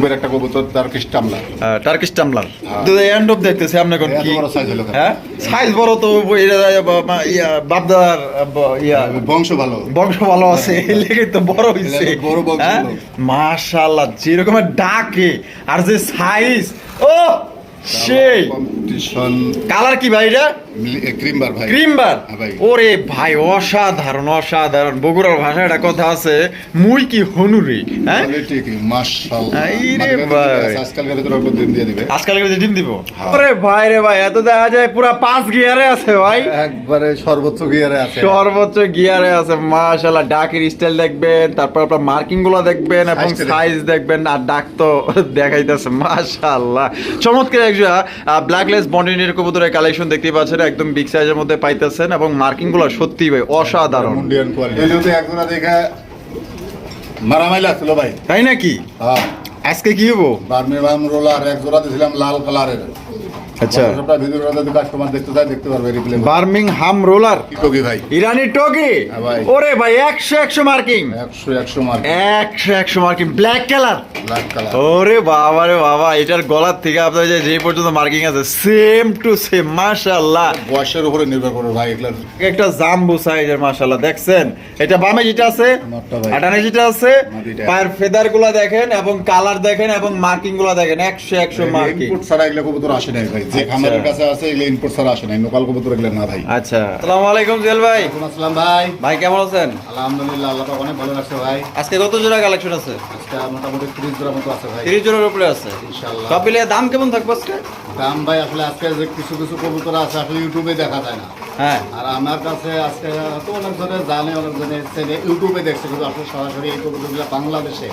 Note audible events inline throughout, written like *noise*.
খুবের একটা কবুতর তার খ্রিস্টামলা টার্কিশ টামলার এন্ড অফ দেখতেছি আপনি কোন কি বড় size হলো হ্যাঁ? সাইজ বড় তো এটা বা- বা- ইয়া ইয়া। বংশ ভালো। বংশ ভালো আছে এই লেগে তো বড় হইছে। বড় বংশ হ্যাঁ? মাশাআল্লাহ যেরকমের ডাকে আর যে সাইজ ও সেই। কালার কি ভাই এটা? ক্রিমবার ভাই। ক্রিমবার? ওরে ভাই অসাধারণ অসাধারণ। বগুড়ার ভাষায় একটা কথা আছে মুই কি হনুরি হ্যাঁ? মাশাআল্লাহ। এই ভাই। আজকালকার ভিতরে অল্প দিন দিয়ে দিবে। আজকাল যে ডিম দিব। ভাই রে ভাই এত দেখা যায় পুরা পাঁচ গিয়ারে আছে ভাই। একবারে সর্বোচ্চ গিয়ারে আছে। সর্বোচ্চ গিয়ারে আছে মাশাআল্লাহ। ডাকের স্টাইল দেখবেন তারপর আপনার মার্কিংগুলো দেখবেন এবং সাইজ দেখবেন আর ডাক তো *laughs* দেখাইতেছে মাশাআল্লাহ। চমৎকার একটা ব্ল্যাকলেস বন্ডিনের কবুতরের কালেকশন দেখতে পাচ্ছেন একদম বিগ সাইজের মধ্যে পাইতেছেন এবং মার্কিংগুলো সত্যি ভাই অসাধারণ। ইন্ডিয়ান কোয়ালিটি একজোড়া দেখে মারামাইলা ছিল ভাই। তাই নাকি? হ্যাঁ। আজকে কি হব বার্মিরহাম রোলার এক জোড়া দিয়েছিলাম লাল কালারের। আচ্ছা। সবটা ভিডিওটা যদি কাস্টমার দেখতে চায় দেখতে পারবে রিপ্লে বার্মিং হাম রোলার। টকি ভাই? ইরানি টকি? ওরে ভাই একশো একশো মার্কিং। একশো একশো মার্ক। একশো একশো marking black colour black colour ওরে বাবা রে বাবা এটার গলার থেকে আপনার যে যে পর্যন্ত মার্কিং আছে সেম টু সেম মাশাআল্লাহ। বয়সের উপরে নির্ভর করে ভাই এগুলা একটা জাম্বু সাইজের মাশাআল্লাহ দেখছেন? এটা বামে যেটা আছে আটানে যেটা আছে পায়ের ফেদারগুলা দেখেন এবং কালার দেখেন এবং মার্কিংগুলা দেখেন একশো একশো মার্কিং। ছাড়া এগুলো কবুতর আসে নাই ভাই। যে খামারের কাছে আছে এগুলো ইনপুট ছাড়া আসে নাই। লোকাল কবুতর এগুলো না ভাই। আচ্ছা। আসসালামু আলাইকুম জেল ভাই। আসসালাম ভাই। ভাই কেমন আছেন? আলহামদুলিল্লাহ আল্লাহ পাক অনেক ভালো লাগছে ভাই। আজকে কত জোড়া কালেকশন আছে? আজকে মোটামুটি তিরিশ জোড়া মতো আছে ভাই। তিরিশ জোড়ার উপরে আছে। ইনশাআল্লাহ। সব মিলিয়ে দাম কেমন থাকবে আজকে? দাম ভাই আসলে আজকে যে কিছু কিছু কবুতর আছে আসলে ইউটিউবে দেখা যায় না। হ্যাঁ। আর আমার কাছে আজকে তো অনেকজনে জানে অনেকজনে ছেলে ইউটিউবে দেখছে কিন্তু আসলে সরাসরি এই কবুতরগুলো বাংলাদেশে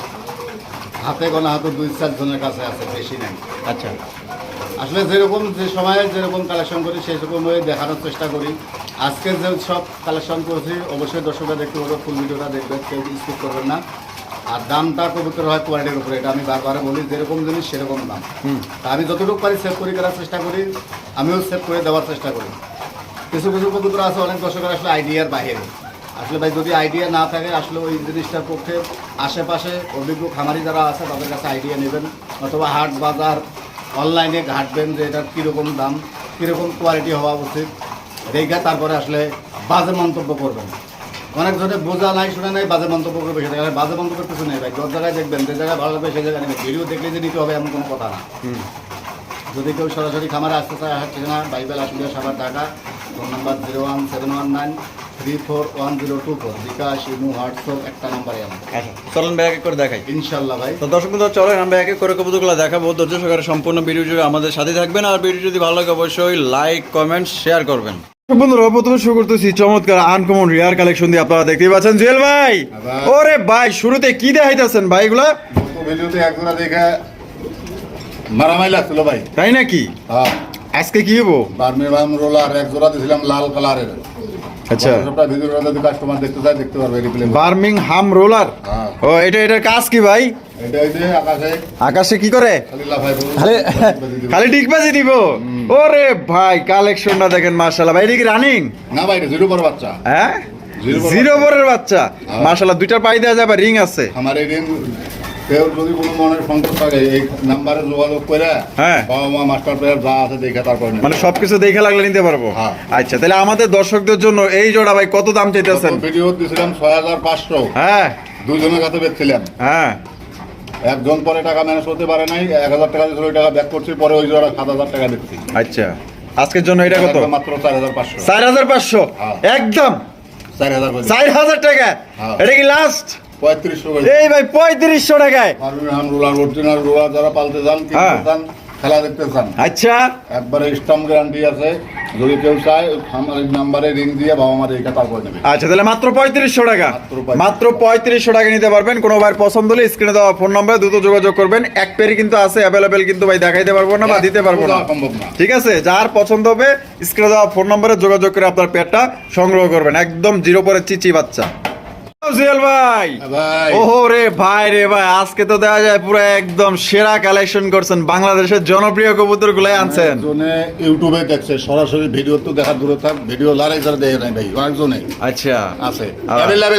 হাতে গোনা হাতে দুই চার জনের কাছে আছে বেশি নাই। আচ্ছা। আসলে যেরকম যে সময়ে যেরকম কালেকশন করি সেই রকম হয়ে দেখানোর চেষ্টা করি। আজকে যে সব কালেকশন করেছি অবশ্যই দর্শকরা দেখতে পারবে ফুল ভিডিওটা দেখবেন কেউ স্কিপ করবেন না। আর দামটা কবুতর হয় কোয়ালিটির উপরে এটা আমি বারবার বলি যেরকম জিনিস সেরকম দাম। তা আমি যতটুকু পারি সেভ করে করার চেষ্টা করি আমিও সেভ করে দেওয়ার চেষ্টা করি। কিছু কিছু কবুতর আছে অনেক দর্শকের আসলে আইডিয়ার বাইরে। আসলে ভাই যদি আইডিয়া না থাকে আসলে ওই জিনিসটার পক্ষে আশেপাশে অভিজ্ঞ খামারি যারা আছে তাদের কাছে আইডিয়া নেবেন অথবা হাট বাজার অনলাইনে ঘাটবেন যে এটার কীরকম দাম কীরকম কোয়ালিটি হওয়া উচিত। দেখা তারপরে আসলে বাজে মন্তব্য করবেন। অনেকজনে বোঝা নাই শোনা নাই বাজে মন্তব্য করবে সেটা। বাজে মন্তব্যের কিছু নেই ভাই যত জায়গায় দেখবেন যে জায়গায় ভালো লাগবে সেই জায়গায় নেবেন। ভিডিও দেখলে যে নিতে হবে এমন কোনো কথা না। যদি কেউ সরাসরি খামারে আসতে চায় হাট ঠিকানা বাইবেল আসলে সাবার Dhaka phone number zero one seven one nine three four one zero two four bKash imo WhatsApp একটা নাম্বারে আমার। আচ্ছা চলেন ভাই এক এক করে দেখাই। ইনশাল্লাহ ভাই। তো দর্শক বন্ধুরা চলেন আমরা এক এক করে কবুতরগুলো দেখাবো। ধৈর্য সহকারে সম্পূর্ণ ভিডিও জুড়ে আমাদের সাথে থাকবেন। আর ভিডিও যদি ভালো লাগে অবশ্যই লাইক কমেন্ট শেয়ার করবেন। বন্ধুরা প্রথমে শুরু করতেছি চমৎকার আনকমন রিয়ার কালেকশন দিয়ে আপনারা দেখতেই পাচ্ছেন। জুয়েল ভাই। ওরে ভাই শুরুতে কি দেখাইতেছেন ভাই এগুলা? ভিডিওতে একজোড়া দেখে মারামাই লাগছিল ভাই। তাই নাকি? হ্যাঁ। আজকে কি হব রোলার এক জোড়া দিয়েছিলাম লাল কালারের আচ্ছা। সবটা যদি কাস্টমার দেখতে চায় দেখতে পারবে রিপ্লে বার্মিং হাম রোলার? হ্যাঁ। ও এটা এটার কাজ কি ভাই? এটা ওই যে আকাশে। আকাশে কি করে? খালি ডিগবাজি দিব। ওরে ভাই কালেকশনটা দেখেন মার্শাল্লাহ ভাই এটা কি রানিং না ভাই জিরো বড় বাচ্চা। হ্যাঁ? জিরো বরের বাচ্চা। হ্যাঁ। মার্শাল্লাহ দুইটা পাই দেওয়া যাবে রিং আছে। আমার এই দিন কেউ যদি কোনো মনের সংকট থাকে এই নাম্বারে যোগাযোগ করে হ্যাঁ। বাবা মা মাস্টার প্লেয়ার যা আছে দেখে তারপর মানে সবকিছু দেখে লাগলে নিতে পারব? হ্যাঁ। আচ্ছা তাহলে আমাদের দর্শকদের জন্য এই জোড়া ভাই কত দাম চাইতেছেন? ভিডিও দিয়েছিলাম ছয় হাজার পাঁচশো। হ্যাঁ। দুজনের কাছে বেচছিলাম। হ্যাঁ। একজন পরে টাকা ম্যানেজ করতে পারে নাই এক হাজার টাকা দিয়েছিল টাকা ব্যাক করছি পরে ওই জোড়া সাত হাজার টাকা দিচ্ছি। আচ্ছা আজকের জন্য এটা কত? মাত্র চার হাজার পাঁচশো। চার হাজার পাঁচশো? হ্যাঁ। একদম? চার হাজার চার হাজার টাকা? হ্যাঁ। এটা কি লাস্ট পঁয়ত্রিশশো এই ভাই পঁয়ত্রিশশো টাকায়। ফার্মিহাম রোলার অরিজিনাল রোলার যারা পালতে চান হ্যাঁ। চান খেলা দেখতে চান। আচ্ছা। একবারে স্টাম্প গ্যারান্টি আছে। যদি কেউ চায় আমার নাম্বারে রিং দিয়ে বাবা মার এই কথা করে নেবে। আচ্ছা তাহলে মাত্র পঁয়ত্রিশশো টাকা। মাত্র পঁয়ত্রিশশো। টাকা নিতে পারবেন। কোনো ভাই পছন্দ হলে স্ক্রিনে দেওয়া ফোন নম্বরে দ্রুত যোগাযোগ করবেন। এক পেরি কিন্তু আছে অ্যাভেলেবেল কিন্তু ভাই দেখাইতে পারব না বা দিতে পারব না। সম্ভব না। ঠিক আছে? যার পছন্দ হবে স্ক্রিনে দেওয়া ফোন নম্বরে যোগাযোগ করে আপনার পেটটা সংগ্রহ করবেন। একদম জিরো পরে চিচি বাচ্চা। জুয়েল ভাই। রে ভাই রে ভাই আজকে তো দেখা যায় পুরো একদম সেরা কালেকশন করছেন বাংলাদেশের জনপ্রিয় কবুতর গুলাই আনছেন। ইউটিউবে দেখছে সরাসরি ভিডিও তো দেখা দূরে থাক ভিডিও লারাই যারা দেখে নাই ভাই অনেকজনে আচ্ছা। আছে। আহ।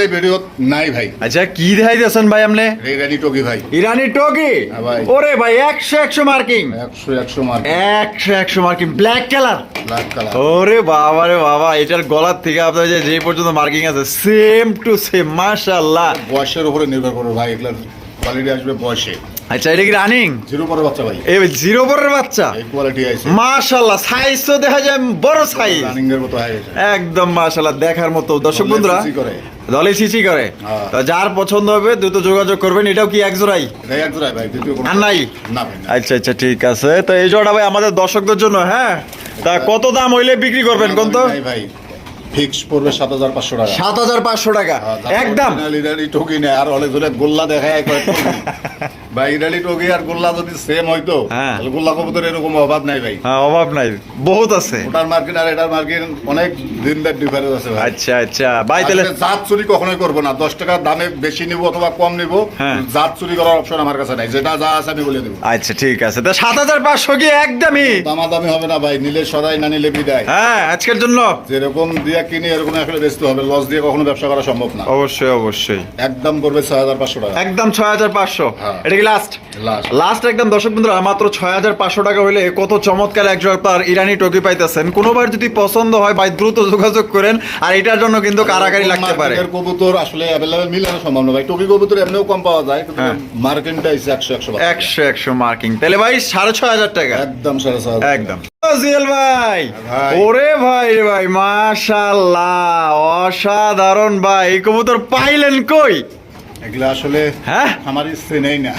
ভিডিও নাই ভাই। আচ্ছা কি দেখাই ভাই আপনি? রেডি টকি ভাই। ইরানি টকি হ্যাঁ ওরে ভাই একশো একশো মার্কিং একশো একশো মার্ক একশো একশো marking black colour black colour ওরে বাবা রে বাবা এটার গলার থেকে আপনার যে যে পর্যন্ত মার্কিং আছে সেম টু সেম মাশাআল্লাহ। বয়সের উপরে নির্ভর করবে ভাই এগুলোর কোয়ালিটি আসবে বয়সে। আচ্ছা এটা কি রানিং জিরো পরে বাচ্চা ভাই। এই জিরো বরের বাচ্চা? এই কোয়ালিটি আছে। মাশাআল্লাহ সাইজ তো দেখা যায় বড় সাইজ রানিং এর মতো একদম মাশাআল্লাহ দেখার মতো। দর্শক বন্ধুরা দলে সিসি করে। হ্যাঁ। তো যার পছন্দ হবে দ্রুত যোগাযোগ করবেন। এটাও কি এক জোড়াই? এক জোড়ায় ভাই আর নাই? না আচ্ছা আচ্ছা ঠিক আছে। তো এই জোড়া ভাই আমাদের দর্শকদের জন্য হ্যাঁ? তা কত দাম হইলে বিক্রি করবেন কোন তো? ভাই। ফিক্স পড়বে সাত হাজার পাঁচশো টাকা। সাত হাজার পাঁচশো টাকা। হ্যাঁ, একদম। ইরানি টকি নেই আর অনেক জনে গোল্লা দেখায় *laughs* ভাই ইরানি টকি আর গোল্লা যদি সেম হইতো হ্যাঁ। তাহলে গোল্লা কবুতর এরকম অভাব নাই ভাই। হ্যাঁ অভাব নাই। বহুত আছে। ওটার মার্কেট আর এটার মার্কেট অনেক দিন দেড় ডিফারেন্স আছে ভাই। আচ্ছা আচ্ছা। ভাই তাহলে জাত চুরি কখনোই করব না। দশ টাকা দামে বেশি নিব অথবা কম নিব হ্যাঁ। জাত চুরি করার অপশন আমার কাছে নাই। যেটা যা আছে আমি বলে দেবো। আচ্ছা ঠিক আছে। তো সাত হাজার পাঁচশো কি একদমই? দামাদামি হবে না ভাই। নিলে সদাই না নিলে বিদায়। হ্যাঁ আজকের জন্য। যেরকম দিয়ে কিনে এরকম আসলে বেচতে হবে লস দিয়ে কখনো ব্যবসা করা সম্ভব না। অবশ্যই অবশ্যই। একদম করবে ছয় হাজার পাঁচশো টাকা। একদম ছয় হাজার পাঁচশো। হ্যাঁ। এটা কি লাস্ট লাস্ট একদম দর্শক বন্ধুরা মাত্র ছয় হাজার পাঁচশো টাকা হলে কত চমৎকার আপনার ইরানি টকি পাইতেছেন। কোনোবার যদি পছন্দ হয় ভাই দ্রুত যোগাযোগ করেন আর এটার জন্য কিন্তু কারাকারি লাগতে পারে। কবুতর আসলে অ্যাভেলেবেল মিলানো সম্ভব না ভাই। টকি কবুতর এমনিও কম পাওয়া যায় কিন্তু হ্যাঁ। একশো একশো একশো একশো মার্কিং তাহলে ভাই সাড়ে ছয় হাজার টাকা। একদম সাড়ে ছয় একদম। জিয়াল ভাই। ভাই। ওরে ভাই রে ভাই মাশাল্লাহ অসাধারণ ভাই। এই কবুতর পাইলেন কই? এগুলো আসলে হ্যাঁ? আমার চেনেই না।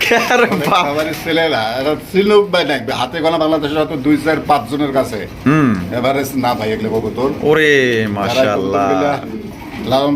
কেন আমার ছেলে না এটা চিনুক ভাই নাই। হাতে গোনা বাংলাদেশের হয়তো দুই চার পাঁচ জনের কাছে। হুম। এভারেজ না ভাই এগুলো কবুতর। ওরে মাশাল্লাহ লালন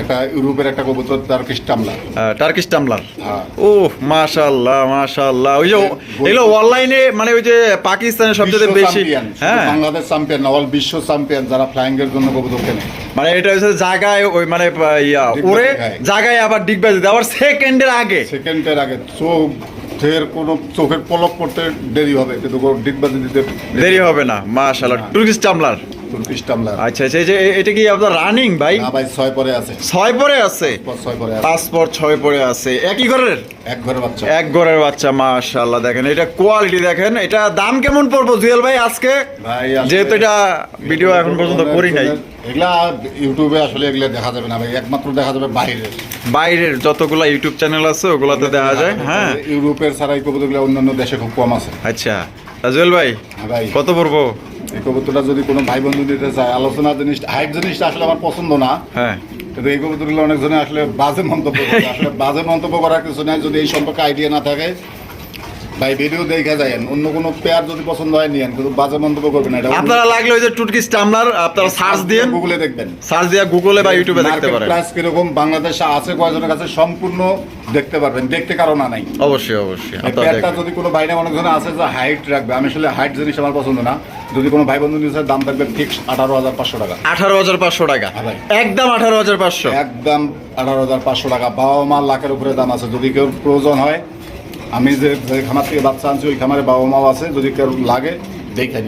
একটা ইউরোপের একটা কবুতর তার খ্রিস্টামলা টার্কিশ টামলার হ্যাঁ। ও মাশাল্লাহ মাশাল্লাহ ওই যে এগুলো অনলাইনে মানে ওই যে পাকিস্তানের সবচেয়ে বেশি হ্যাঁ। বাংলাদেশ চ্যাম্পিয়ন অল বিশ্ব চ্যাম্পিয়ন যারা ফ্লাইং এর জন্য কবুতর কেনে। মানে এটা হচ্ছে জায়গায় ওই মানে ইয়া ওরে জায়গায় আবার ডিগবাজি আবার সেকেন্ডের আগে। সেকেন্ডের আগে। চোখ চোখের কোনো চোখের পলক করতে দেরি হবে কিন্তু ডিগবাজি দিতে দেরি হবে না মাশাল্লাহ টুর্কিশ টামলার আচ্ছা আচ্ছা যে এটা কি আপনার রানিং ভাই? না ভাই ছয় পরে আছে। ছয় পরে আছে? ছয় পরে পাঁচ পর ছয় পরে আছে। একই ঘরের? এক ঘরে বাচ্চা। এক ঘরের বাচ্চা মাশাল্লাহ দেখেন এটা কোয়ালিটি দেখেন। এটা দাম কেমন পড়ব জুয়েল ভাই আজকে? ভাই যেহেতু এটা ভিডিও এখন পর্যন্ত করি নাই। এগুলা ইউটিউবে আসলে এগুলা দেখা যাবে না ভাই একমাত্র দেখা যাবে বাইরের। বাইরের যতগুলা ইউটিউব চ্যানেল আছে ওগুলাতে দেখা যায় হ্যাঁ। ইউরোপের ছাড়া এই কবুতরগুলো অন্যান্য দেশে খুব কম আছে। আচ্ছা হ্যাঁ ভাই। কত পড়ব? এই কবুতরটা যদি কোনো ভাই বন্ধু দিতে চায় আলোচনা জিনিস হাইট জিনিসটা আসলে আমার পছন্দ না। হ্যাঁ। কিন্তু এই কবুতরগুলো অনেকজনে আসলে বাজে মন্তব্য করে। আসলে বাজে মন্তব্য করার কিছু নাই যদি এই সম্পর্কে আইডিয়া না থাকে ভাই ভিডিও দেখা অন্য কোনো পেয়ার যদি পছন্দ হয় নিয়েন। কিন্তু বাজে মন্তব্য করবেন এটা আপনারা লাগলে ওই যে টুটকি স্টামলার আপনারা সার্চ দিয়ে গুগলে দেখবেন। সার্চ দিয়ে গুগলে বা ইউটিউবে দেখতে পারেন। প্রাইস কীরকম বাংলাদেশে আছে কয়জনের কাছে সম্পূর্ণ দেখতে পারবেন। দেখতে কারও না নাই। অবশ্যই অবশ্যই। পেয়ারটা যদি কোনো বাইরে অনেকজনে আছে যে হাইট রাখবে আমি আসলে হাইট জিনিস আমার পছন্দ না। যদি কোনো ভাই বন্ধু নিয়ে দাম থাকবে ফিক্স আঠারো হাজার পাঁচশো টাকা। আঠারো হাজার পাঁচশো টাকা। হ্যাঁ ভাই। একদম আঠারো হাজার পাঁচশো। একদম আঠারো হাজার পাঁচশো টাকা। বাবা মা লাখের উপরে দাম আছে। যদি কেউ প্রয়োজন হয় আমি যে খামার থেকে বাচ্চা আনছি ওই খামারে বাবা মাও আছে যদি কেউ লাগে দেখে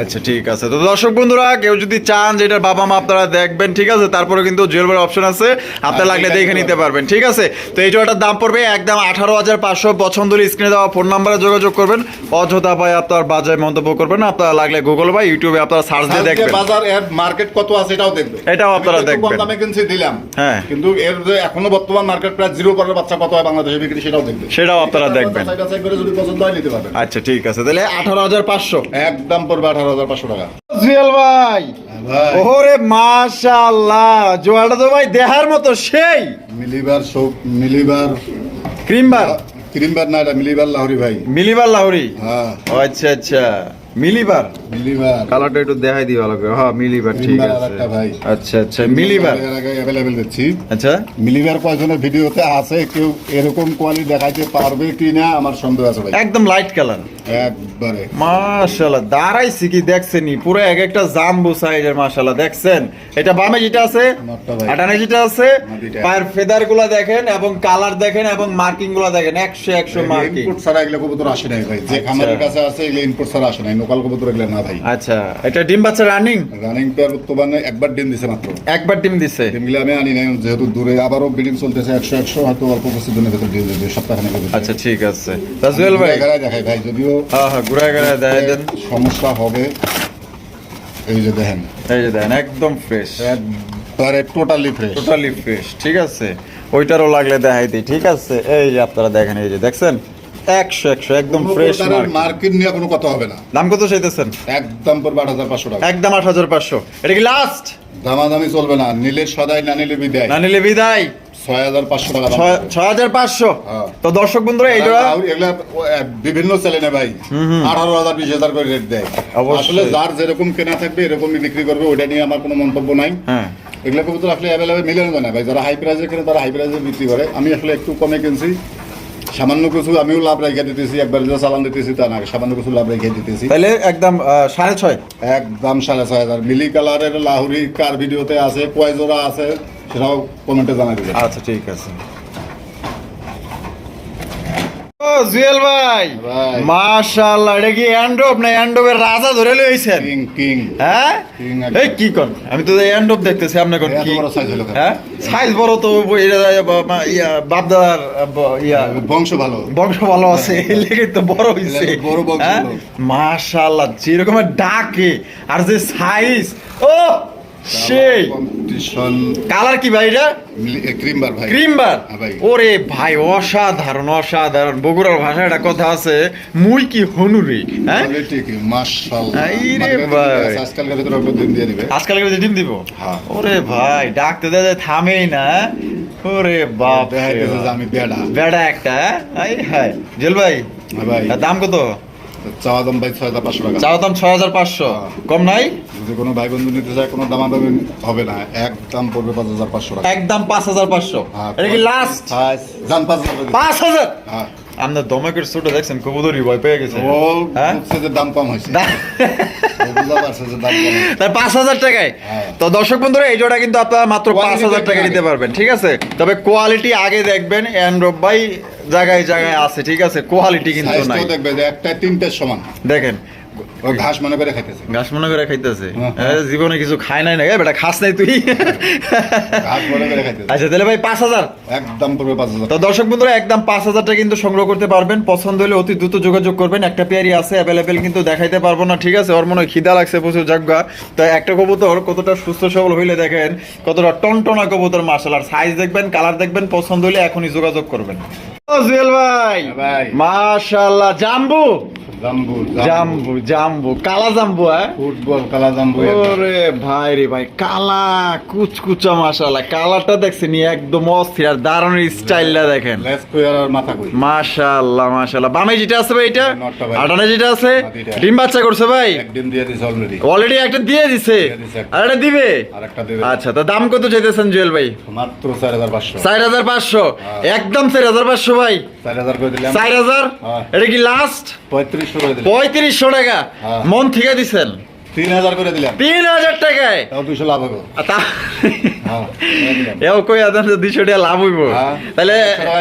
আচ্ছা ঠিক আছে। তো দর্শক বন্ধুরা কেউ যদি চান যে এটার বাবা মা আপনারা দেখবেন ঠিক আছে? তারপরে কিন্তু জুয়েলারি অপশন আছে। আপনার আচ্ছা, লাগলে দেখে নিতে পারবেন ঠিক আছে? তো এই জোড়াটার দাম পড়বে একদম আঠারো হাজার পাঁচশো। পছন্দ হলে স্ক্রিনে দেওয়া ফোন নাম্বারে যোগাযোগ করবেন। অযথা ভাই আপনার বাজারে মন্তব্য করবেন। আপনারা লাগলে গুগল বা ইউটিউবে আপনারা সার্চ দিয়ে দেখবেন। বাজার এর মার্কেট কত আছে এটাও দেখবে এটাও আপনারা একটু কম দেখবেন। দামে কিনছি দিলাম। হ্যাঁ। কিন্তু এর যে এখনও বর্তমান মার্কেট প্রাইস জিরো পরের বাচ্চা কত হয় বাংলাদেশে বিক্রি সেটাও দেখবে সেটাও আপনারা দেখবেন। যদি পছন্দ হয় নিতে পারবেন। আচ্ছা ঠিক আছে। তাহলে আঠারো হাজার পাঁচশো। একদম পড়বে আঠারো হাজার পাঁচশো টাকা। জুয়েল ভাই। ওরে মাশাআল্লাহ জোয়াটা তো ভাই দেহার মতো সেই। মিলিবার সব মিলিবার ক্রিমবার? ক্রিমবার না এটা মিলিবার লাহরি ভাই। মিলিবার লাহরি? হ্যাঁ। আচ্ছা আচ্ছা। মিলিবার? মিলিবার। কালারটা একটু দেখাই দিই ভালো করে। হ্যাঁ মিলিবার ঠিক আছে। ভাই। আচ্ছা আচ্ছা মিলিবার? আগে দিচ্ছি আচ্ছা? মিলিবার কয়জনের ভিডিওতে আছে? কেউ এরকম কোয়ালিটি দেখাইতে পারবে কি না আমার সন্দেহ আছে ভাই। একদম লাইট কালার একবারে। মাশাআল্লাহ দাঁড়াইছি কি দেখছেনি পুরো এক একটা জাম্বু সাইজের মাশাআল্লাহ দেখছেন? এটা বামে যেটা আছে আটানে যেটা আছে পায়ের ফেদারগুলা দেখেন এবং কালার দেখেন এবং মার্কিংগুলা দেখেন একশো একশো মার্কিং। ইনপুট ছাড়া এগুলো কবুতর আসে নাই ভাই। যে খামারের কাছে আছে এগুলো ইনপুট ছাড়া আসে নাই। লোকাল কবুতর এগুলো না ভাই। আচ্ছা এটা ডিম বাচ্চা রানিং রানিং পেয়ার একবার ডিম দিছে মাত্র। একবার ডিম দিছে? ডিমগুলো আমি আনি নাই যেহেতু দূরে আবারও বিডিং চলতেছে একশো একশো হয়তো অল্প কিছু দিনের ভেতর দিয়ে দেবে সপ্তাহখানেক আচ্ছা ঠিক আছে। তা জুয়েল ভাই। দেখাই ভাই যদিও হ্যাঁ হ্যাঁ দেয় দেন। সমস্যা হবে। এই যে দেখেন। এই যে দেন একদম ফ্রেশ একবারে টোটালি ফ্রেশ টোটালি ফ্রেশ ঠিক আছে? ওইটারও লাগলে দেখাই দিই ঠিক আছে? এই যে আপনারা দেখেন এই যে দেখছেন? একশো একশো একদম ফ্রেশ মার্কেট নিয়ে কোনো কথা হবে না। দাম কত চাইতেছেন? একদম পড়বে আট হাজার পাঁচশো টাকা। একদম আট হাজার পাঁচশো। এটা কি লাস্ট দামাদামি চলবে না নিলে সদাই না নিলে বিদায়। না নিলে বিদায়। ছয় হাজার পাঁচশো টাকা ছয়- ছয় হাজার পাঁচশো? হ্যাঁ। তো দর্শক বন্ধুরা এইটা আর এগুলা ও- বিভিন্ন চ্যানেলে ভাই। আঠারো হাজার বিশ হাজার করে রেট দেয়। আসলে যার যেরকম কেনা থাকবে এরকমই বিক্রি করবে ওইটা নিয়ে আমার কোনো মন্তব্য নাই। হ্যাঁ। এগুলো কবুতর আসলে অ্যাভেলেবেল মিলানো যায় না ভাই। যারা হাই প্রাইসে কেনে তারা হাই বিক্রি করে। আমি আসলে একটু কমে কিনছি। সামান্য কিছু আমিও লাভ রেখে দিতেছি। একবার যে চালান দিতেছি তা না সামান্য কিছু লাভ রেখে দিতেছি। তাহলে একদম সাড়ে ছয়? একদম সাড়ে ছয় হাজার। মিলি কালারের লাহুরি কার ভিডিওতে আছে কয় জোড়া আছে? সেটাও কমেন্টে জানাই দিবে আচ্ছা ঠিক আছে। ও জুয়েল ভাই ভাই। মাশাআল্লাহ এটা কি অ্যান্ডোপ না অ্যান্ডোপের রাজা ধরে লইছেন? King king. হ্যাঁ? এই কি কোন আমি তো অ্যান্ডোপ দেখতেছি আপনার কোন কি? বড় size হলো কেন? হ্যাঁ? সাইজ বড় তো এটা ইয়া বাপদাদার ইয়া। বংশ ভালো। বংশ ভালো আছে এই লেগে তো বড় হইছে। বড় বংশ হ্যাঁ? লোক। মাশাআল্লাহ ডাকে আর যে সাইজ ও! সেই। কম্পিটিশন কালার কি ভাই এটা? ক্রিম ভাই। ক্রিমবার হ্যাঁ ওরে ভাই অসাধারণ অসাধারণ। বগুড়ার একটা কথা আছে মুই কি হনুরি হ্যাঁ? দিবে। আজকাল ডিম দিব? হ্যাঁ। ওরে ভাই ডাকতে থামেই না ওরে বাপ। আমি বেড়া। বেড়া একটা হাই জেল ভাই হ্যাঁ ভাই। দাম কত? চাওয়া দাম ভাই ছয় হাজার পাঁচশো টাকা। চাও দাম ছয় হাজার পাঁচশো। হ্যাঁ। কম নাই? যদি কোনো ভাই বন্ধু নিতে চায় কোনো দামাদামি হবে না। একদম পড়বে পাঁচ হাজার পাঁচশো টাকা। একদম পাঁচ হাজার পাঁচশো। হ্যাঁ, এটা কি লাস্ট জান পাঁচ হাজার পাঁচ হাজার? হ্যাঁ। আপনার দমকের ছোট দেখছেন কবুতরি ভয় পেয়ে গেছে। ও হ্যাঁ? দাম কম হয়েছে। পাঁচ হাজার টাকায়। হ্যাঁ। তো দর্শক বন্ধুরা এই জোড়া কিন্তু আপনারা মাত্র পাঁচ হাজার টাকা নিতে পারবেন ঠিক আছে? তবে কোয়ালিটি আগে দেখবেন অ্যান্ড্রয়েড ভাই জায়গায় জায়গায় আছে ঠিক আছে? কোয়ালিটি কিন্তু নাই। দেখবে যে একটা তিনটের সমান। দেখেন ঘাস মনে করে খাইতেছে। ঘাস মনে করে খাইতেছে। হ্যাঁ, জীবনে কিছু খায় নাই না বেটা খাস নাই তুই। ঘাস মনে করে খাইতেছে। আচ্ছা তাহলে ভাই পাঁচ হাজার। একদম পড়বে পাঁচ হাজার। তো দর্শক বন্ধুরা একদম পাঁচ হাজারটা কিন্তু সংগ্রহ করতে পারবেন। পছন্দ হলে অতি দ্রুত যোগাযোগ করবেন। একটা পেয়ারি আছে অ্যাভেলেবেল কিন্তু দেখাইতে পারব না ঠিক আছে? ওর মনে হয় খিদা লাগছে প্রচুর জাগা তো একটা কবুতর কতটা সুস্থ সবল হইলে দেখেন কতটা টনটনা কবুতর মার্শাল আর সাইজ দেখবেন কালার দেখবেন পছন্দ হলে এখনই যোগাযোগ করবেন। জুয়েল ভাই মাশাল্লাহ ভাই। মাশাআল্লাহ জাম্বু জাম্বু জাম্বু। জাম্বু কালা জাম্বু হ্যাঁ? ফুটবল কালা জাম্বু ওরে ভাই রে ভাই কালা কুচকুচা মাশাআল্লাহ। কালারটা দেখছেন একদম অস্থির আর দারুণ স্টাইলটা দেখেন। লেস কুয়ার আর মাথা কই মাশাআল্লাহ মাশাআল্লাহ। বামে যেটা আছে ভাই এটা? আটানে যেটা আছে? ডিম বাচ্চা করছে ভাই? একদিন দিয়ে দিছে অলরেডি অলরেডি একটা দিয়ে দিছে? আর দিবে? আর একটা আচ্ছা তো দাম কত চাইতেছেন জুয়েল ভাই? মাত্র চার হাজার পাঁচশো। চার হাজার পাঁচশো। হ্যাঁ। একদম চার হাজার পাঁচশো ভাই। চার হাজার করে দিলাম। হ্যাঁ। এটা কি লাস্ট পঁয়ত্রিশশো করে দিলাম পঁয়ত্রিশশো টাকা। হ্যাঁ। মন থেকে দিছেন। তিন হাজার করে দিলাম তিন হাজার টাকায় দুশো লাভ হবে আর তা হ্যাঁ করে দিলাম। এও কই আদান দুইশো টাকা লাভ হইব। হ্যাঁ। তাহলে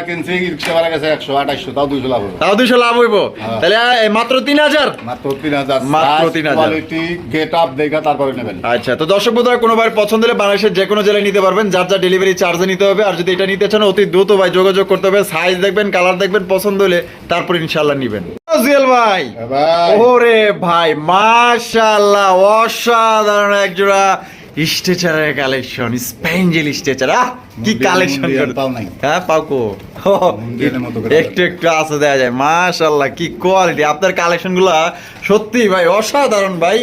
কিনছি রিক্সা ভাড়া গেছে একশো আঠাশশো তাও দুশো লাভ হবে তাও দুইশো লাভ হইব। হ্যাঁ। তাহলে মাত্র তিন হাজার মাত্র তিন হাজার মাত্র 3000 কোয়ালিটি গেট আপ দেখা তারপরে নেবেন। আচ্ছা তো দর্শক বন্ধুরা কোনো ভাই পছন্দ হলে বাংলাদেশের যে কোনো জেলায় নিতে পারবেন। যার যা ডেলিভারি চার্জে নিতে হবে। আর যদি এটা নিতে চান অতি দ্রুত ভাই যোগাযোগ করতে হবে। সাইজ দেখবেন কালার দেখবেন পছন্দ হলে তারপর ইনশাল্লাহ নিবেন। জুয়েল ভাই। ভাই। ওরে ভাই মাশাআল্লাহ অসাধারণ একজোড়া স্ট্রেচারের কালেকশন স্পেঞ্জেল স্ট্রেচার। আহ কি কালেকশন পাও নাই। হ্যাঁ পাকো একটু একটু আছে দেওয়া যায়। মাশাআল্লাহ কি কোয়ালিটি আপনার কালেকশনগুলা সত্যি ভাই অসাধারণ ভাই।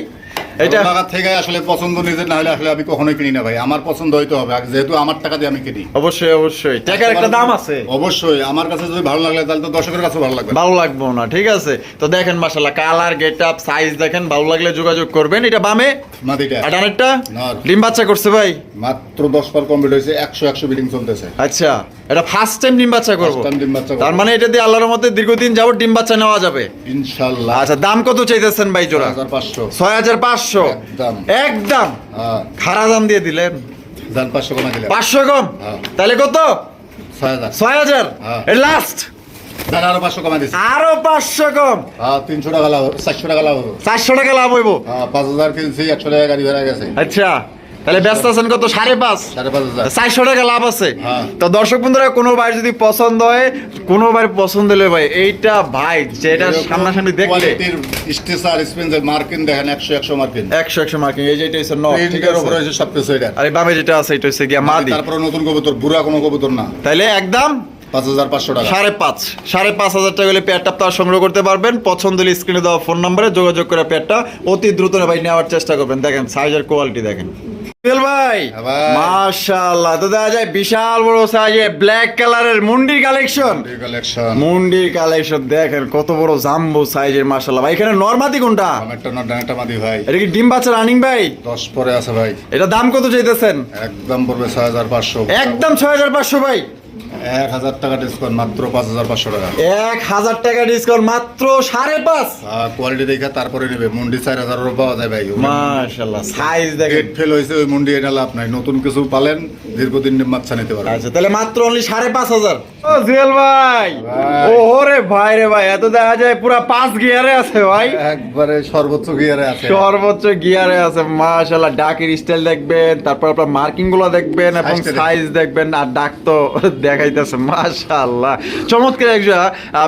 এটা এটা টাকা থেকে আসলে পছন্দ নিজের না হলে আসলে আমি কখনোই কিনি না ভাই। আমার পছন্দ হইতে হবে। যেহেতু আমার টাকা দিয়ে আমি কিনি। অবশ্যই অবশ্যই। টাকার একটা দাম আছে। অবশ্যই। আমার কাছে যদি ভালো লাগলে তাহলে তো দর্শকের কাছে ভালো লাগবে। ভালো লাগবো না ঠিক আছে? তো দেখেন মাশাল্লাহ কালার গেট আপ সাইজ দেখেন ভালো লাগলে যোগাযোগ করবেন। এটা বামে। মাদিটা ডিম বাচ্চা করছে ভাই। মাত্র কমপ্লিট হয়েছে চলতেছে। আচ্ছা এটা ফার্স্ট টাইম ডিম বাচ্চা করব। তার মানে এটা দিয়ে আল্লাহর দীর্ঘদিন ডিম বাচ্চা নেওয়া যাবে। ইনশাল্লাহ আচ্ছা দাম কত চাইতেছেন ভাই জোড়া? হাজার পাঁচশো। ছয় হাজার পাঁচশো। একদম। একদম? হ্যাঁ। খারা দাম দিয়ে দিলেন। পাঁচশো কমা পাঁচশো হ্যাঁ। তাহলে কত? ছয় হাজার। ছয় হাজার? হ্যাঁ। লাস্ট যান আরও পাঁচশো কমা দিচ্ছি আরও পাঁচশো কম। তিনশো টাকা লাভ চারশো টাকা লাভ চারশো টাকা লাভ হইব। পাঁচ হাজার কিনছি একশো টাকা গাড়ি ভাড়া গেছে। আচ্ছা তাহলে ব্যস্ত আছেন কত? সাড়ে পাঁচ? সাড়ে পাঁচ হাজার। চারশো টাকা লাভ আছে। তো দর্শক বন্ধুরা কোনো ভাই যদি পছন্দ হয় কোনো ভাই পছন্দ হলে ভাই এইটা ভাই যেটা সামনাসামনি দেখলে। স্টেসার স্পেন্সের মার্কিন দেখেন একশো একশো মার্কিন একশো এই যে এটা হচ্ছে নট ঠিক প্রিন্টের উপরে আছে হয়েছে এটা। আরে বামে যেটা আছে এটা হচ্ছে গিয়া মাদি। তারপরে নতুন কবুতর বুড়া কোনো কবুতর না। তাইলে একদম পাঁচ হাজার পাঁচশো টাকা। সাড়ে পাঁচ সাড়ে পাঁচ হাজার টাকা হলে পেয়ারটা আপনারা সংগ্রহ করতে পারবেন। পছন্দ হলে স্ক্রিনে দেওয়া ফোন নম্বরে যোগাযোগ করে পেয়ারটা অতি দ্রুত ভাই নেওয়ার চেষ্টা করবেন। দেখেন সাইজের কোয়ালিটি দেখেন। ভাই হ্যাঁ মাশাআল্লাহ। তো দেখা যায় বিশাল বড় সাইজে ব্ল্যাক কালারের মুন্ডির কালেকশন কালেকশন মুন্ডির কালেকশন দেখেন কত বড় জাম্বো সাইজের মাশাআল্লাহ। ভাই এখানে নরমাদি কোনটা? মাদি ভাই। এটা কি ডিম বাচ্চা রানিং ভাই? দশ পরে আছে ভাই। এটা দাম কত চাইতেছেন? একদম পড়বে ছয় হাজার পাঁচশো। একদম ছয় হাজার পাঁচশো ভাই। এক হাজার টাকা ডিসকাউন্ট মাত্র পাঁচ হাজার পাঁচশো টাকা। এক হাজার টাকা ডিসকাউন্ট মাত্র সাড়ে পাঁচ। কোয়ালিটি দেখে তারপরে নেবে। মুন্ডি চার হাজারেরও পাওয়া যায় ভাই মাশাআল্লাহ সাইজ গেট ফেল হয়েছে ওই মুন্ডি এটা লাভ নাই। নতুন কিছু পালেন দীর্ঘদিন বাচ্চা নিতে আচ্ছা তাহলে মাত্র অনলি সাড়ে পাঁচ হাজার। ও জুয়েল ভাই। ভাই। ও রে ভাই রে ভাই এত দেখা যায় পুরা পাঁচ গিয়ারে আছে ভাই। একবারে সর্বোচ্চ গিয়ারে আছে। সর্বোচ্চ গিয়ারে আছে মাশাআল্লাহ ডাকের স্টাইল দেখবেন তারপর আপনার মার্কিংগুলো দেখবেন এবং সাইজ দেখবেন আর ডাক তো দেখাইতেছে মাশাআল্লাহ। চমৎকার একটা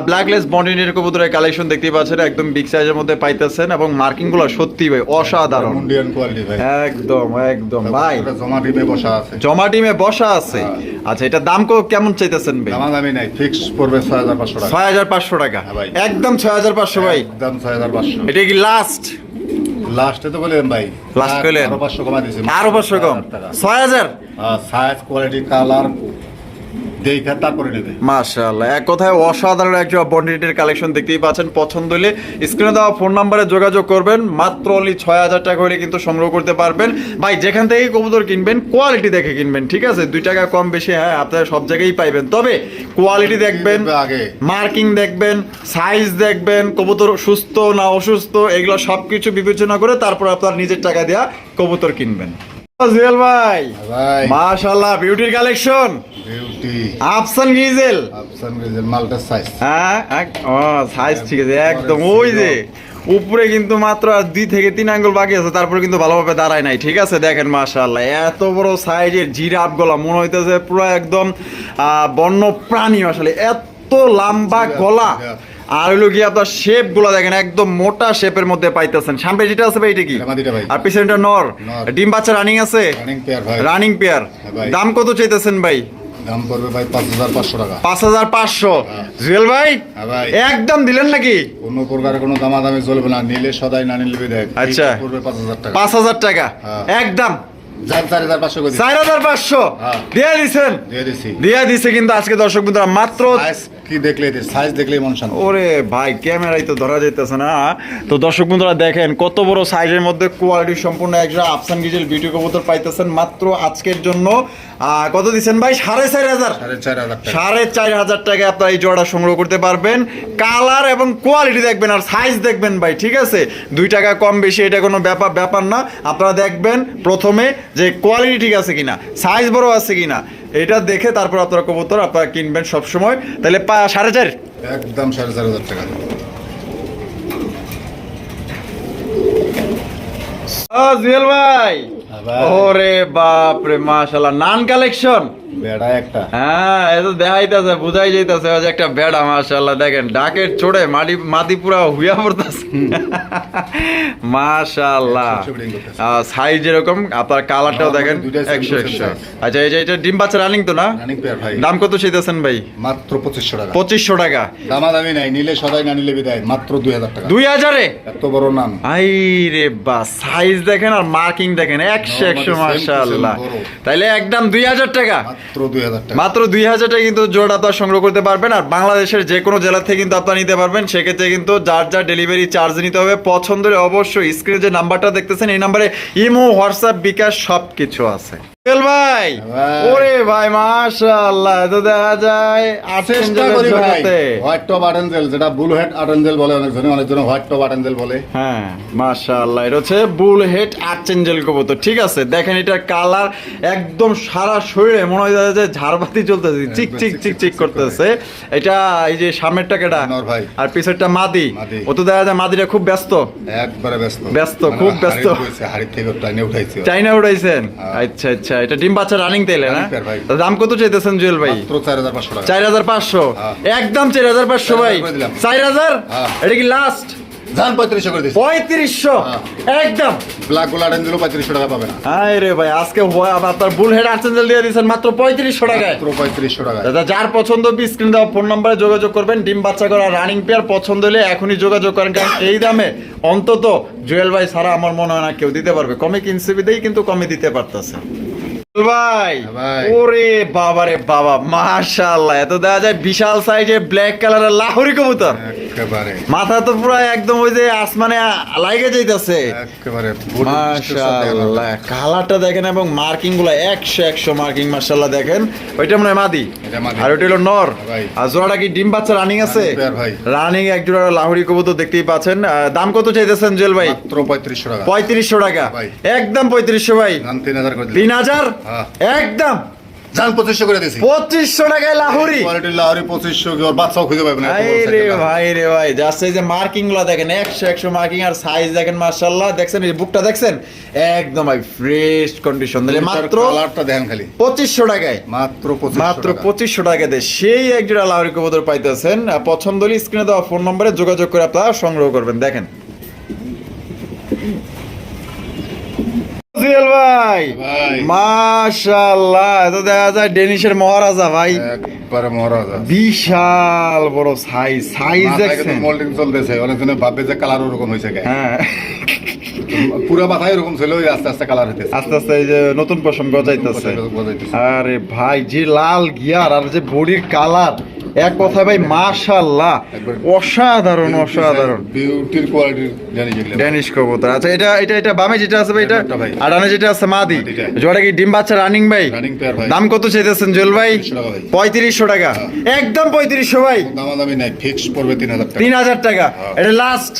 ব্ল্যাকলেস বন্ডিনের কবুতরের কালেকশন দেখতে পাচ্ছেন একদম বিগ সাইজের মধ্যে পাইতেছেন এবং মার্কিংগুলো সত্যি ভাই অসাধারণ। মুন্ডিয়ান কোয়ালিটি ভাই। একদম একদম ভাই। জমা ডিমে বসা আছে। জমা টিমে বসা আছে। হ্যাঁ। আচ্ছা এটা দাম কেমন চাইতেছেন ভাই? দামা দামি নাই ফিক্স পড়বে ছয় হাজার পাঁচশো টাকা। ছয় হাজার পাঁচশো টাকা। হ্যাঁ ভাই। একদম হাজার পাঁচশো ভাই। একদম ছয় হাজার পাঁচশো। এটা কি লাস্ট লাস্টে তো বললেন ভাই। Last কইলেন? আরও পাঁচশো কমা দিয়েছি আরও পাঁচশো কম? ছয় হাজার? সাইজ কোয়ালিটি কালার দেখে তারপরে নেবে। মাশাআল্লাহ। এক কথায় অসাধারণ একটা বন্ডিটের কালেকশন দেখতেই পাচ্ছেন। পছন্দ হলে স্ক্রিনে দেওয়া ফোন নাম্বারে যোগাযোগ করবেন। মাত্র অনলি ছয় হাজার টাকা হলে কিন্তু সংগ্রহ করতে পারবেন। ভাই যেখান থেকে কবুতর কিনবেন কোয়ালিটি দেখে কিনবেন ঠিক আছে? দুই টাকা কম বেশি হ্যাঁ আপনারা সব জায়গায় পাইবেন। তবে কোয়ালিটি দেখবেন আগে। মার্কিং দেখবেন সাইজ দেখবেন কবুতর সুস্থ না অসুস্থ এগুলো সবকিছু বিবেচনা করে তারপর আপনার নিজের টাকা দেওয়া কবুতর কিনবেন। জুয়েল ভাই। ভাই। মাশাআল্লাহ বিউটির কালেকশন বিউটি আফসান গিজেল। অপশন রিজেল মাল্টার সাইজ হ্যাঁ ও সাইজ ঠিক আছে একদম ওই যে। উপরে কিন্তু মাত্র আর দুই থেকে তিন আঙ্গুল বাকি আছে তারপরে কিন্তু ভালোভাবে দাঁড়ায় নাই। ঠিক আছে দেখেন মাশাআল্লাহ এত বড় সাইজের জিরাফ গলা মনে হইতেছে পুরো একদম আহ, বন্য প্রাণী আসলে এত লম্বা গলা। আর হইল কি আপনার শেপগুলো দেখেন একদম মোটা শেপের মধ্যে পাইতেছেন। সামনে যেটা আছে ভাই এটা কি। আর পিছনটা নর। ডিম বাচ্চা রানিং আছে? রানিং পেয়ার হ্যাঁ। দাম কত চাইতেছেন ভাই? দাম পড়বে ভাই পাঁচ হাজার পাঁচশো টাকা। পাঁচ হাজার পাঁচশো। হ্যাঁ। জুয়েল ভাই? হ্যাঁ একদম দিলেন নাকি? কোনো প্রকারের কোনো দামাদামি চলবে না। নিলে সদাই না নিলে আচ্ছা। পড়বে পাঁচ হাজার টাকা। পাঁচ হাজার টাকা। একদম। চার হাজার পাঁচশো। দিয়ে দিছি। দিয়ে দিছে কিন্তু আজকে দর্শক বন্ধুরা মাত্র কি দেখলে সাইজ দেখলেই মন শান্ত। ওরে ভাই ক্যামেরাই তো ধরা যাইতেছে না। তো দর্শক বন্ধুরা দেখেন কত বড় সাইজের মধ্যে কোয়ালিটি সম্পূর্ণ একটা আফসান গিজেল বিউটি কবুতর পাইতেছেন মাত্র আজকের জন্য। কত দিচ্ছেন ভাই? সাড়ে চার হাজার। সাড়ে চার হাজার টাকা। সাড়ে চার হাজার টাকা আপনারা এই জোড়া সংগ্রহ করতে পারবেন। কালার এবং কোয়ালিটি দেখবেন আর সাইজ দেখবেন ভাই ঠিক আছে? দুই টাকা কম বেশি এটা কোনো ব্যাপার ব্যাপার না। আপনারা দেখবেন প্রথমে যে কোয়ালিটি ঠিক আছে কিনা সাইজ বড় আছে কিনা। এটা দেখে তারপর আপনারা কবুতর আপনারা কিনবেন সবসময়। তাহলে সাড়ে চার। একদম সাড়ে চার হাজার টাকা। জুয়েল ভাই। হ্যাঁ ওরে বাপ রে মাশাআল্লাহ নান কালেকশন বেড়া একটা। হ্যাঁ এ দেখাইতেছে বুঝাই যাইতেছে যে একটা বেড়া মাশাআল্লাহ দেখেন ডাকের চড়ে মাটি মাটি পুরা হুইয়া পড়তেছে। *laughs* মাশাআল্লাহ। একশো breeding করতেছে। সাইজ যেরকম আপনার কালারটাও দেখেন একশো একশো। আচ্ছা এই যে এটা ডিম বাচ্চা রানিং তো না? রানিং পেয়ার ভাই। দাম কত চাইতেছেন ভাই? মাত্র পঁচিশশো টাকা। পঁচিশশো টাকা। দামাদামি নাই নিলে সদাই না নিলে বিদায় মাত্র দুই হাজার টাকা। দুই হাজারে? এত বড় নাম। আই রে বা সাইজ দেখেন আর মার্কিং দেখেন একশো একশো মাশাআল্লাহ। তাইলে একদম দুই হাজার টাকা। মাত্র দুই হাজার টাকা। কিন্তু জোড়া আপনার সংগ্রহ করতে পারবেন, আর বাংলাদেশের যে কোনো জেলা থেকে কিন্তু আপনারা নিতে পারবেন। সেক্ষেত্রে কিন্তু যার যার ডেলিভারি চার্জ নিতে হবে, পছন্দের অবশ্যই স্ক্রিনে যে নাম্বারটা দেখতেছেন, এই নাম্বারে ইমো, হোয়াটসঅ্যাপ, বিকাশ সব কিছু আছে। ভাই। ভাই। ওরে ভাই মাশাআল্লাহ তো দেখা যায় চেষ্টা করি ভাই। হোয়াইট টপ আটেনজেল যেটা ব্লু হেড আটেনজেল বলে অনেকজনে অনেকজনে হোয়াইট টপ আটেনজেল বলে। হ্যাঁ মাশাআল্লাহ এটা হচ্ছে বুল হেড আর্চেঞ্জেল কবুতর ঠিক আছে? দেখেন এটার কালার একদম সারা শরীরে মনে হয় যে ঝাড়বাতি চলতেছে চিক চিক চিক চিক করতেছে। এটা এই যে সামনেরটা কেটা নর ভাই। আর পিছেরটা মাদি। ও তো দেখা যায় মাদিটা খুব ব্যস্ত। একবারে ব্যস্ত। ব্যস্ত, মানে খুব ব্যস্ত। হাড়ি থেকে টাইনে উঠাইছে। চাইনা উঠাইছেন? হ্যাঁ। আচ্ছা আচ্ছা। এটা ডিম বাচ্চা রানিং তেলে না। দাম কত চাইতেছেন জুয়েল ভাই? চার হাজার পাঁচশো হ্যাঁ। একদম চার হাজার পাঁচশো চার ভাই। চার হাজার? হ্যাঁ। এটা কি লাস্ট যান পঁয়ত্রিশশো করে দিচ্ছি পঁয়ত্রিশশো? হ্যাঁ। একদম। ব্ল্যাক গোল্ড আটেনজেলও পঁয়ত্রিশশো টাকা পাবে না। রে ভাই আজকে আপনার বুল হেড আর্সেঞ্জেল দিয়ে দিয়েছেন মাত্র পঁয়ত্রিশশো টাকায়। মাত্র পঁয়ত্রিশশো টাকা দাদা যার পছন্দ স্ক্রিন দেওয়া ফোন নম্বরে যোগাযোগ করবেন। ডিম বাচ্চা করা রানিং পেয়ার পছন্দ হলে এখনই যোগাযোগ করেন কারণ এই দামে অন্তত জুয়েল ভাই ছাড়া আমার মনে হয় না কেউ দিতে পারবে। কমে কিনছে বিদেই কিন্তু কমে দিতে পারতেছে। ভাই ভাই। ওরে বাবা রে বাবা মাশাআল্লাহ এত দেখা যায় বিশাল সাইজের ব্ল্যাক কালারের লাহোরি কবুতর একেবারে। মাথা তো পুরো একদম ওই যে আসমানে লাইগে যাইতাছে। একেবারে মাশাআল্লাহ কালারটা দেখেন এবং মার্কিংগুলো একশো একশো মার্কিং মাশাআল্লাহ দেখেন। ওইটা মনে হয় মাদি। আর ওইটা হলো নর। আর জোড়াটা কি ডিম বাচ্চা রানিং আছে? ভাই। রানিং এক জোড়া লাহোরি কবুতর দেখতেই পাচ্ছেন। দাম কত চাইতেছেন জুয়েল ভাই? মাত্র পঁয়ত্রিশশো টাকা। পঁয়ত্রিশশো টাকা। একদম পঁয়ত্রিশশো ভাই। করে তিন হাজার? হ্যাঁ। একদম। যান পঁচিশশো করে দিচ্ছি পঁচিশশো টাকায় লাহোরি। কোয়ালিটির লাহরি পঁচিশশো কি ওর বাচ্চাও খুঁজে পাবে না? এত ভাই রে ভাই জাস্ট এই যে মার্কিংগুলো দেখেন একশো একশো মার্কিং আর সাইজ দেখেন মার্শাল্লাহ দেখছেন এই বুকটা দেখছেন? একদম ভাই ফ্রেশ কন্ডিশন দিলে মাত্র কালারটা দেখেন খালি। পঁচিশশো টাকায়। মাত্র মাত্র। পঁচিশশো টাকাতে সেই এক জোড়া লাহরি কবুতর পাইতেছেন। পছন্দ হলে স্ক্রিনে দেওয়া ফোন নম্বরে যোগাযোগ করে আপনারা সংগ্রহ করবেন। দেখেন। জুয়েল ভাই। মাশাআল্লাহ এত দেখা যায় ডেনিশের মহারাজা ভাই। একবারে মহারাজা। বিশাল বড় সাইজ সাইজ দেখছেন? মোল্ডিং চলতেছে অনেকজনে ভাববে যে কালার ওরকম হয়েছে হ্যাঁ। পুরো মাথায় এরকম ছিল আস্তে আস্তে কালার হইতেছে। আস্তে আস্তে এই যে নতুন পশম গজাইতেছে গজাইতেছে। আরে ভাই যে লাল গিয়ার আর যে বডির কালার এক কথায় ভাই মাশাআল্লাহ। একবার- অসাধারণ অসাধারণ। বিউটির কোয়ালিটির ড্যানিশ কবুতর। আচ্ছা এটা এটা এটা বামে যেটা আছে ভাই এটা? আর ডানে যেটা আছে মাদি। জোড়া কি ডিম বাচ্চা রানিং ভাই? দাম কত চাইতেছেন জুয়েল ভাই? 3500 টাকা ভাই। পঁয়ত্রিশশো টাকা। একদম পঁয়ত্রিশশো ভাই। দামাদামি নাই ফিক্স পড়বে তিন হাজার টাকা। তিন হাজার টাকা। হ্যাঁ। এটা লাস্ট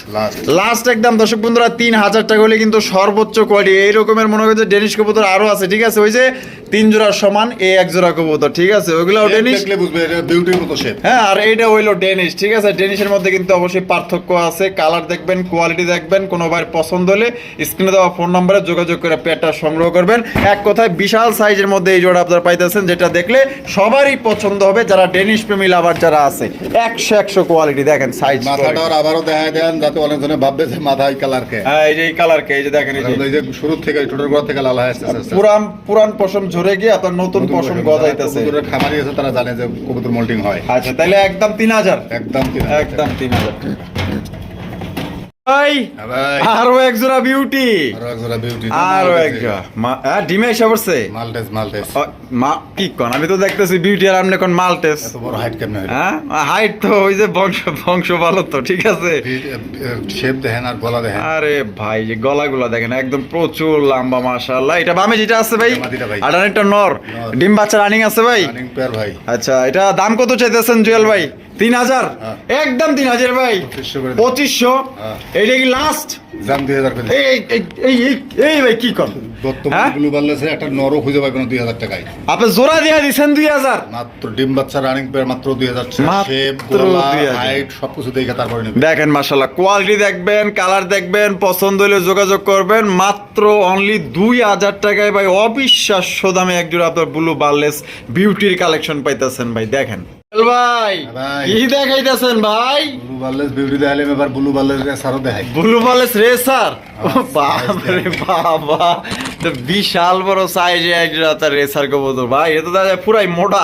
লাস্ট একদম দর্শক বন্ধুরা তিন হাজার টাকা হলে কিন্তু সর্বোচ্চ কোয়ালিটি এই রকমের মনে হয় যে ডেনিশ কবুতর আরও আছে ঠিক আছে? ওই যে তিন জোড়া সমান এই এক জোড়া কবুতর ঠিক আছে? ওইগুলো ডেনিশ বুঝবে বিউটির মতো শেপ হ্যাঁ আর এইটা হইল ডেনিশ ঠিক আছে? ডেনিশের মধ্যে কিন্তু অবশ্যই পার্থক্য আছে কালার দেখবেন কোয়ালিটি দেখবেন কোনো ভাইয়ের পছন্দ হলে স্ক্রিনে দেওয়া ফোন নম্বরে যোগাযোগ করে পেটটা সংগ্রহ করবেন। এক কথায় বিশাল সাইজের মধ্যে এই জোড়া আপনারা পাইতেছেন যেটা দেখলে সবারই পছন্দ হবে যারা ডেনিশ প্রেমী লাভার যারা আছে। একশো একশো কোয়ালিটি দেখেন সাইজ মাথাটা আবারও দেখা দেন যাতে অনেকজনে ভাববে যে মাথায় কালার কে হ্যাঁ এই যে এই কালার কে এই যে দেখেন এই যে। শুরু থেকে ছোটর গোড়া থেকে লাল আসছে। পুরান পুরান পশম ঝরে গিয়ে আপনার নতুন পশম গজাইতেছে। খামারি আছে তারা জানে যে কবুতর মোল্ডিং হয়। আচ্ছা তাহলে একদম তিন হাজার। একদম তিন হাজার। একদম তিন হাজার। ভাই হ্যাঁ ভাই আরও এক জোড়া বিউটি আরও এক জোড়া বিউটি আরও এক জোড়া। হ্যাঁ, ডিমে এসে পড়ছে? মালটেস মালটেস মা কি কোন? আমি তো দেখতেছি বিউটি আর আপনি কোন মালটেস এত বড় হাইট কেমনে হ্যাঁ? হাইট তো ওই যে বংশ বংশ ভালো তো ঠিক আছে। শেপ দেখেন আর গলা দেখেন। আরে ভাই যে গলাগুলা দেখেন একদম প্রচুর লম্বা মাশাআল্লাহ। এটা বামে যেটা আছে ভাই একটা নর। নর। ডিম বাচ্চা রানিং আছে ভাই? রানিং পেয়ার ভাই। আচ্ছা এটা দাম কত চাইতেছেন জুয়েল ভাই? তিন হাজার। হ্যাঁ। একদম তিন হাজার ভাই। 2500 করে দিন। পঁচিশশো। হ্যাঁ। এইটা কি লাস্ট দুই হাজার এই ভাই কর হ্যাঁ? ব্লু বাল্লেসে একটা নরও খুঁজে পাবে দুই হাজার টাকায়। আপনি জোড়া দিয়া দিচ্ছেন দুই হাজার। মাত্র ডিম বাচ্চা রানিং পেয়ার মাত্র দুই হাজার মাত্র শেপ গলা 2000 হাইট সবকিছু দেখে তারপরে দেখেন মাশাল্লাহ কোয়ালিটি দেখবেন কালার দেখবেন পছন্দ হলে যোগাযোগ করবেন। মাত্র অনলি দুই হাজার টাকায় ভাই অবিশ্বাস্য দামে একজোড়া আপনার ব্লু বার্লেস বিউটির কালেকশন পাইতেছেন ভাই দেখেন। ভাই ভাই। কি দেখাইতেছেন ভাই? ব্লু বাল্লেস বিউটি দেখালে এবার ব্লু বাল্লেস সারও দেখাই। ব্লু বার্লেস রেসার বাবা রে বাবা। বিশাল বড় সাইজে একটা তার রেসার কবুতর। ভাই এটা তো দাদা পুরাই মোটা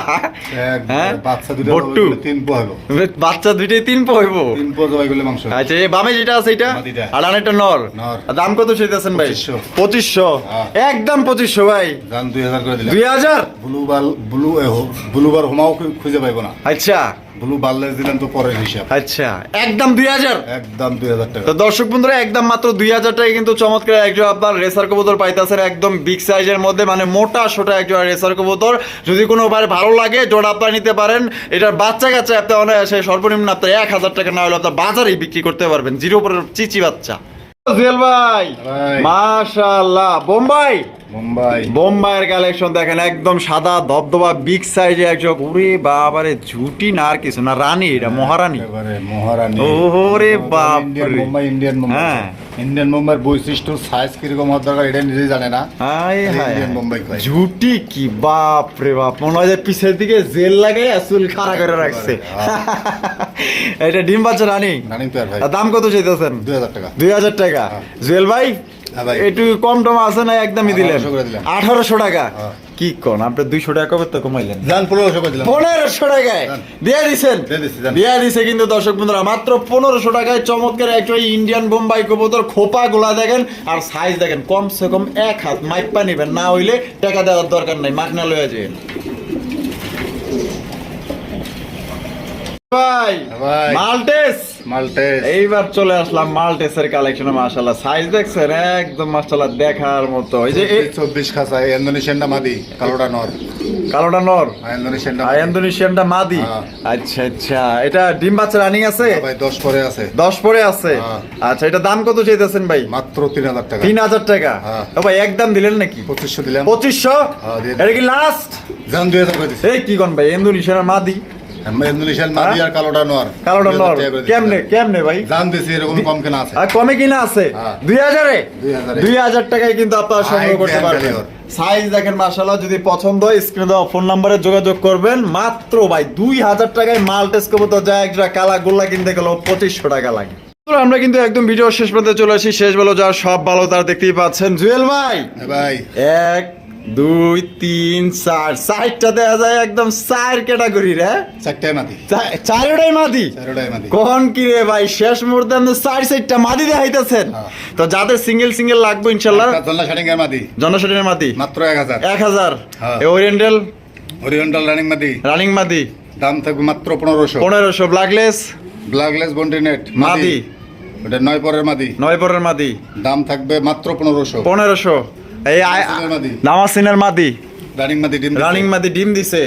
হ্যাঁ? বাচ্চা দুটো তিন পো বাচ্চা দুইটাই তিন পয়ব তিন মাংস। আচ্ছা এই বামে যেটা আছে এটা। আর নর। দাম কত চাইতেছেন ভাই? 2500 পঁচিশশো। হ্যাঁ। একদম পঁচিশশো ভাই। দাম দুই হাজার করে দিলাম। ব্লু বাল ব্লু ব্লু বার হোমাও খুঁজে পাইবো না। আচ্ছা। ব্লু বারলেস দিলাম তো পরের হিসাব। আচ্ছা একদম দুই হাজার? একদম দুই হাজার টাকা। তো দর্শক বন্ধুরা একদম মাত্র দুই হাজার টাকা কিন্তু চমৎকার একজন আপনার রেসার কবুতর পাইতেছেন একদম বিগ সাইজের মধ্যে মানে মোটা সোটা একজন রেসার কবুতর। যদি কোনো ভাই ভালো লাগে জোড়া আপনার নিতে পারেন। এটার বাচ্চা আপনি অনায়াসে সর্বনিম্ন আপনার এক হাজার টাকা না হলে আপনার বাজারেই বিক্রি করতে পারবেন। জিরো চিচি বাচ্চা। ভাই। মাশাআল্লাহ। বোম্বাই? বোম্বাইয়ের কালেকশন দেখেন একদম সাদা ধবধবা বিগ সাইজে একজন। বাবারে ঝুটি না আর কিছু না রানী এটা মহারানী। মহারানী। ওরে বাপ ইন্ডিয়ান হ্যাঁ। ইন্ডিয়ান মুম্বাইয়ের বৈশিষ্ট্য সাইজ কীরকম হওয়ার দরকার এটা নিজেই জানে না হায় হায় ইন্ডিয়ান মুম্বাই কয়। ঝুটি কি বাপ রে বাপ মনে হয় যে পিছের দিকে জেল লাগাই চুল খাড়া করে রাখছে এটা ডিম বাচ্চা রানী রানিং পেয়ার ভাই দাম কত চাইতেছেন দুই হাজার টাকা। দুই হাজার টাকা। জুয়েল ভাই হ্যাঁ ভাই। একটু কম টম আছে না একদমই দিলেন? 1800 করে আঠারোশো টাকা। হ্যাঁ। কি কোন? আপনি দুইশো টাকা কবে তো কমাইলেন? জান পনেরোশো দিলাম পনেরোশো টাকায়। দিয়ে দিছেন? দিয়ে দিছি, কিন্তু দর্শক বন্ধুরা মাত্র পনেরোশো টাকায় চমৎকার একটা ইন্ডিয়ান বোম্বাই কবুতর খোপা গুলা দেখেন আর সাইজ দেখেন কমসে কম এক হাত। মাইপা নিবেন না হইলে টাকা দেওয়ার দরকার নাই মাগনা লয়ে যাবেন ভাই ভাই। মাল্টেস। মাল্টেস। এইবার চলে আসলাম মাল্টেসের কালেকশনে মাশাআল্লাহ। সাইজ দেখছেন? একদম মাশাআল্লাহ দেখার মতো। এই যে এই চব্বিশ খাসা ইন্দোনেশিয়ানটা মাদি? কালোটা নর। কালোটা নর? ইন্দোনেশিয়ানটা ইন্দোনেশিয়ানটা মাদি। হ্যাঁ। আচ্ছা আচ্ছা। এটা ডিম বাচ্চা রানিং আছে? ভাই দশ পরে আছে। দশ পরে আছে? হ্যাঁ। আচ্ছা এটা দাম কত চাইতেছেন ভাই? মাত্র তিন হাজার টাকা। তিন হাজার টাকা? হ্যাঁ। ও ভাই একদম দিলেন নাকি? পঁচিশশো দিলাম। পঁচিশশো? হ্যাঁ। এটা কি লাস্ট জান করে এই কি কোন ভাই ইন্দোনেশিয়ার মাদি? ইন্দোনেশিয়ান মাদি হ্যাঁ? আর কালোটা নর কালোটা নর হাজার টাকা করে দিচ্ছি। কেমনে? কেমনে ভাই? জান দিছি এরকম কম কেনা আছে। আর কমে কিনা আছে? হ্যাঁ। দুই হাজারে? 2000 এ। দুই হাজার টাকায় কিন্তু আপনারা সংগ্রহ করতে পারবেন। সাইজ দেখেন মার্শাল্লাহ যদি পছন্দ হয় স্ক্রিনে দেওয়া ফোন নাম্বারে যোগাযোগ করবেন। মাত্র ভাই দুই হাজার টাকায় মাল টেস্ট করব যা একটা কালা গোল্লা কিনতে গেল পঁচিশশো টাকা লাগে। আমরা কিন্তু একদম ভিডিও শেষ পর্যন্ত চলে আসি। শেষ বেলা যা সব ভালো তার দেখতেই পাচ্ছেন। জুয়েল ভাই ভাই। এক দুই তিন চার। চারটা দেখা যায় একদম চার ক্যাটাগরি রে চারটায় মাদি। চারটায় মাদি? কোন কি রে ভাই শেষ মুহূর্তে আপনি চার চারটা মাদি দেখাইতেছেন। হ্যাঁ। তো যাদের সিঙ্গেল সিঙ্গেল লাগবে ইনশাল্লাহ। এর মাদি। জনশনের মাদি। মাত্র এক হাজার। এক হাজার। হ্যাঁ। ওরিয়েন্টাল ওরিয়েন্টাল রানিং মাদি। রানিং মাদি। দাম থাকবে মাত্র পনেরোশো। পনেরোশো। ব্ল্যাকলেস ব্ল্যাকলেস বন্টিনেট মাদি। ওটা নয় পরের মাদি। নয় পরের মাদি। দাম থাকবে মাত্র পনেরোশো। পনেরোশো। এই নামাজ সিনার মাদি। রানিং মাদি ডিম রানিং মাদি ডিম দিছে।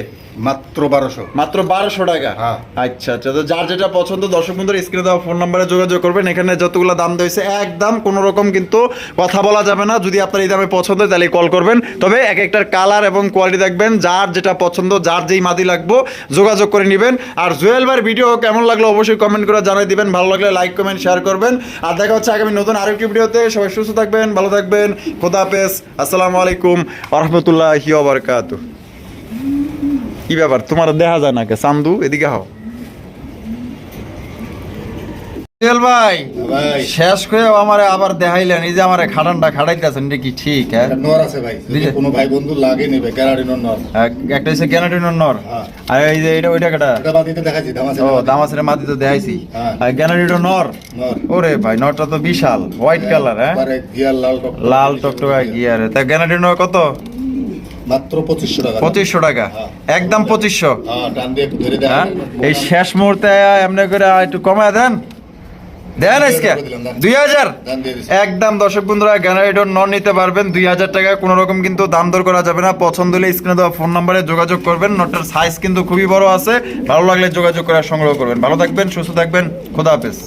মাত্র বারোশো। মাত্র বারোশো টাকা? হ্যাঁ। আচ্ছা আচ্ছা। তো যার যেটা পছন্দ দর্শক বন্ধুর স্ক্রিনে দেওয়া ফোন নাম্বারে যোগাযোগ করবেন। এখানে যতগুলো দাম দিয়েছে একদম কোনো রকম কিন্তু কথা বলা যাবে না। যদি আপনার এই দামে পছন্দ হয় তাহলে কল করবেন। তবে এক একটার কালার এবং কোয়ালিটি দেখবেন। যার যেটা পছন্দ যার যেই মাদি লাগবো যোগাযোগ করে নেবেন। আর জুয়েল ভাইয়ের ভিডিও কেমন লাগল অবশ্যই কমেন্ট করে জানাই দিবেন। ভালো লাগলে লাইক কমেন্ট শেয়ার করবেন। আর দেখা হচ্ছে আগামী নতুন আরেকটি ভিডিওতে সবাই সুস্থ থাকবেন ভালো থাকবেন। খোদা হাফেজ। আসসালামু আলাইকুম। রহমতুল্লাহি ওবরকাতু কি ব্যাপার? তোমার দেখা যায় না কে? চান্দু এদিকে হও ভাই ভাই। শেষ করে আমার আবার দেখাইলেন এই যে আমার খাটানটা খাটাইতেছেন এটা কি ঠিক হ্যাঁ? নর আছে ভাই। কোনো ভাই বন্ধু লাগে নেবে ক্যারাডিনোর নর। একটা হচ্ছে গ্যানাডিনোর নর। হ্যাঁ। আর এই যে এটা ওইটা কেটা? এটা বাদিতে দেখাচ্ছি দাম ও দামাসের মাটি তো দেখাইছি। হ্যাঁ। আর নর? নর। ওরে ভাই নরটা তো বিশাল হোয়াইট কালার হ্যাঁ? লাল টক লাল টকটকা গিয়ার। তা গ্যানাডিনো কত? মাত্র পঁচিশশো টাকা। পঁচিশশো টাকা? হ্যাঁ। একদম পঁচিশশো? হ্যাঁ হ্যাঁ? এই শেষ মুহূর্তে এমনি করে একটু কমায় দেন। দেন আজকে। দুই হাজার? দাম একদম দর্শক বন্ধুরা গ্যানারেটর নন নিতে পারবেন। দুই হাজার টাকা কোনো রকম কিন্তু দাম দর করা যাবে না। পছন্দ হলে স্ক্রিনে দেওয়া ফোন নাম্বারে যোগাযোগ করবেন। নোটটার সাইজ কিন্তু খুবই বড় আছে। ভালো লাগলে যোগাযোগ করে সংগ্রহ করবেন। ভালো থাকবেন সুস্থ থাকবেন। খোদা হাফেজ।